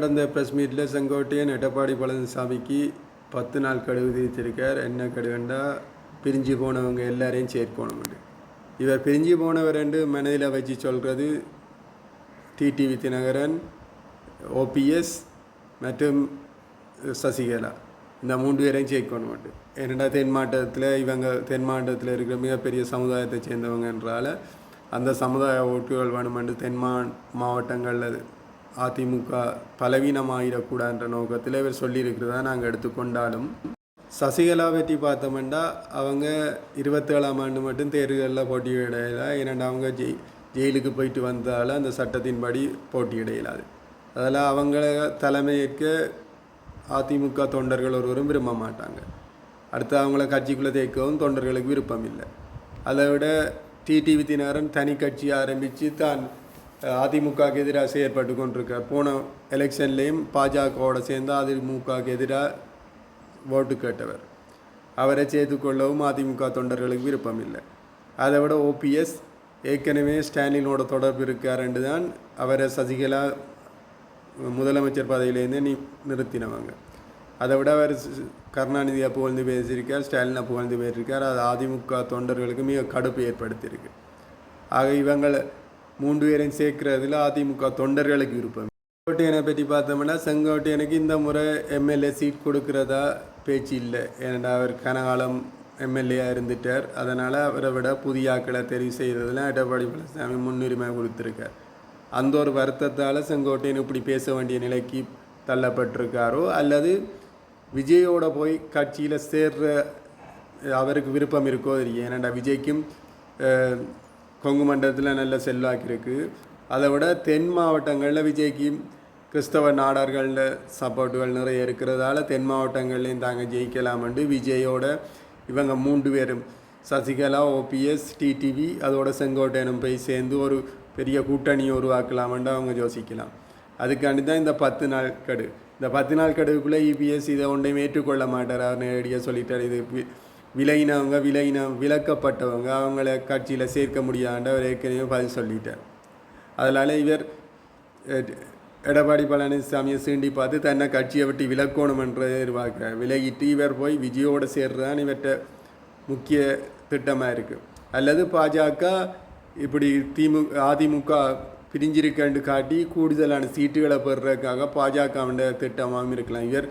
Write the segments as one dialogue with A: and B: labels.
A: நடந்த ப்ரெஸ் மீட்டில் செங்கோட்டையன் எடப்பாடி பழனிசாமிக்கு பத்து நாள் கடுவு விதித்திருக்கார். என்ன கடுவுண்டா பிரிஞ்சு போனவங்க எல்லாரையும் சேர்க்கணும்னு. இவர் பிரிஞ்சு போனவர் என்று மனதில் வச்சு சொல்கிறது டிடிவி தினகரன் ஓபிஎஸ் மற்றும் சசிகலா. இந்த மூன்று பேரையும் சேர்க்கணும் ஏனெண்டா தென் மாவட்டத்தில் இவங்க தென் மாவட்டத்தில் இருக்கிற மிகப்பெரிய சமுதாயத்தை சேர்ந்தவங்கன்றால அந்த சமுதாய ஓட்டுகள் வேணுமென்று தென் மா மாவட்டங்களில் அதிமுக பலவீனமாகிடக்கூடாதுன்ற நோக்கத்தில் இவர் சொல்லியிருக்கிறதா நாங்கள் எடுத்துக்கொண்டாலும் சசிகலா பற்றி பார்த்தோம்னா அவங்க இருபத்தேழாம் ஆண்டு மட்டும் தேர்தலில் போட்டியிடையில ஏன்னா அவங்க ஜெய் ஜெயிலுக்கு போயிட்டு வந்ததால் அந்த சட்டத்தின்படி போட்டியிடையிலாது அதில் அவங்கள தலைமையேற்க அதிமுக தொண்டர்கள் ஒருவரும் விரும்ப மாட்டாங்க. அடுத்து அவங்கள கட்சிக்குள்ளே தேய்க்கவும் தொண்டர்களுக்கு விருப்பம் இல்லை அதை விட டிடிவி தினகரன் தனி கட்சி ஆரம்பித்து தான் அதிமுகவுக்கு எதிராக செயற்பட்டு கொண்டிருக்கார் போன எலெக்ஷன்லேயும் பாஜகவோட சேர்ந்து அதிமுகவுக்கு எதிராக ஓட்டு கேட்டவர். அவரை சேர்த்து கொள்ளவும் அதிமுக தொண்டர்களுக்கு விருப்பம் இல்லை. அதை விட ஓபிஎஸ் ஏற்கனவே ஸ்டாலினோட தொடர்பு இருக்காருன்னு தான் அவரை சசிகலா முதலமைச்சர் பதவியிலேருந்து நீ நிறுத்தினவங்க. அதை விட அவர் கருணாநிதியை புகழ்ந்து பேசியிருக்கார் ஸ்டாலினை புகழ்ந்து பேசியிருக்கார். அது அதிமுக தொண்டர்களுக்கு மிக கடுப்பு ஏற்படுத்தியிருக்கு. ஆக இவங்களை மூன்று பேரையும் சேர்க்கிறதுல அதிமுக தொண்டர்களுக்கு விருப்பம். செங்கோட்டையனை பற்றி பார்த்தோம்னா செங்கோட்டையனுக்கு இந்த முறை எம்எல்ஏ சீட் கொடுக்கறதா பேச்சு இல்லை. ஏன்னா அவர் கனகாலம் எம்எல்ஏயாக இருந்துட்டார். அதனால் அவரை விட புதிய ஆக்களை தெரிவு செய்கிறதுல எடப்பாடி பழனிசாமி முன்னுரிமை கொடுத்துருக்கார். அந்த ஒரு வருத்தத்தால் செங்கோட்டையன் இப்படி பேச வேண்டிய நிலைக்கு தள்ளப்பட்டிருக்காரோ அல்லது விஜயோட போய் கட்சியில் சேர்ற அவருக்கு விருப்பம் இருக்கோ தெரியும் ஏன்னாண்டா விஜய்க்கும் கொங்கு மண்டலத்தில் நல்ல செல்வாக்கு இருக்குது அதை விட தென் மாவட்டங்களில் விஜய்க்கு கிறிஸ்தவ நாடார்களில் சப்போர்ட்டுகள் நிறைய இருக்கிறதால தென் மாவட்டங்கள்லேயும் தாங்க ஜெயிக்கலாம்னு விஜயோட இவங்க மூன்று பேரும். சசிகலா ஓபிஎஸ் டிடிவி அதோட செங்கோட்டையனும் போய் சேர்ந்து ஒரு பெரிய கூட்டணியை உருவாக்கலாம்னு அவங்க யோசிக்கலாம். அதுக்காண்டி தான் இந்த பத்து நாள் கடு. இந்த பத்து நாள் கடுவுக்குள்ளே இபிஎஸ் இதை ஒன்றையும் ஏற்றுக்கொள்ள மாட்டார் அவர் நேரடியாக சொல்லிட்டார். இது விலையினவங்க விலையினம் விலக்கப்பட்டவங்க அவங்கள கட்சியில் சேர்க்க முடியாண்ட ஒரு ஏற்கனவே பதில் சொல்லிட்டார். அதனால் இவர் எடப்பாடி பழனிசாமியை சீண்டி பார்த்து தன்னை கட்சியை விட்டு விலக்கணுமென்ற எதிர்பார்க்குறார். விலகிட்டு இவர் போய் விஜயோடு சேர்றதான் இவர்கிட்ட முக்கிய திட்டமாக இருக்குது அல்லது பாஜக இப்படி திமுக அதிமுக பிரிஞ்சிருக்கேன்னு காட்டி கூடுதலான சீட்டுகளை பெறுறதுக்காக பாஜகவுடைய திட்டமாகவும் இருக்கலாம். இவர்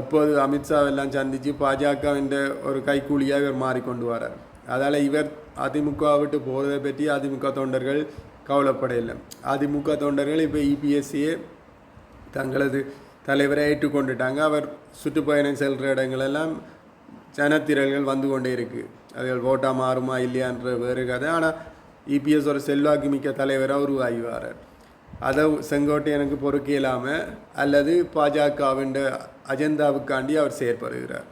A: எப்போது அமித்ஷாவெல்லாம் சந்தித்து பாஜகவின் ஒரு கைக்கூலியாக இவர் மாறிக்கொண்டு வரார். அதால் இவர் அதிமுக விட்டு போகிறதை பற்றி அதிமுக தொண்டர்கள் கவலைப்படையில்லை அதிமுக தொண்டர்கள் இப்போ இபிஎஸ்சியே தங்களது தலைவரை ஏற்றுக்கொண்டுட்டாங்க. அவர் சுற்றுப்பயணம் செல்கிற இடங்களெல்லாம் ஜனத்திரல்கள் வந்து கொண்டே இருக்குது அதுகள் ஓட்டா மாறுமா இல்லையான்ற வேறு கதை. ஆனால் இபிஎஸ் ஒரு செல்வாக்கு மிக்க தலைவராக உருவாகி வரார். அதை செங்கோட்டை எனக்கு பொறுக்க இல்லாமல் அல்லது பாஜகவின் அஜெண்டாவுக்காண்டி அவர் செயற்படுகிறார்.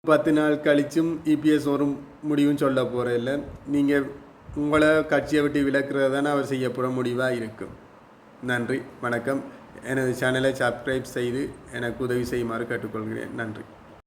A: பத்து நாள் கழிச்சும் இபிஎஸ் ஒரு முடிவும் சொல்ல போகிற இல்லை நீங்கள் உங்களை கட்சியை விட்டு விளக்குறது தானே அவர் செய்யப்பட முடிவாக இருக்கும். நன்றி வணக்கம். எனது சேனலை சப்ஸ்கிரைப் செய்து எனக்கு உதவி செய்யுமாறு கேட்டுக்கொள்கிறேன். நன்றி.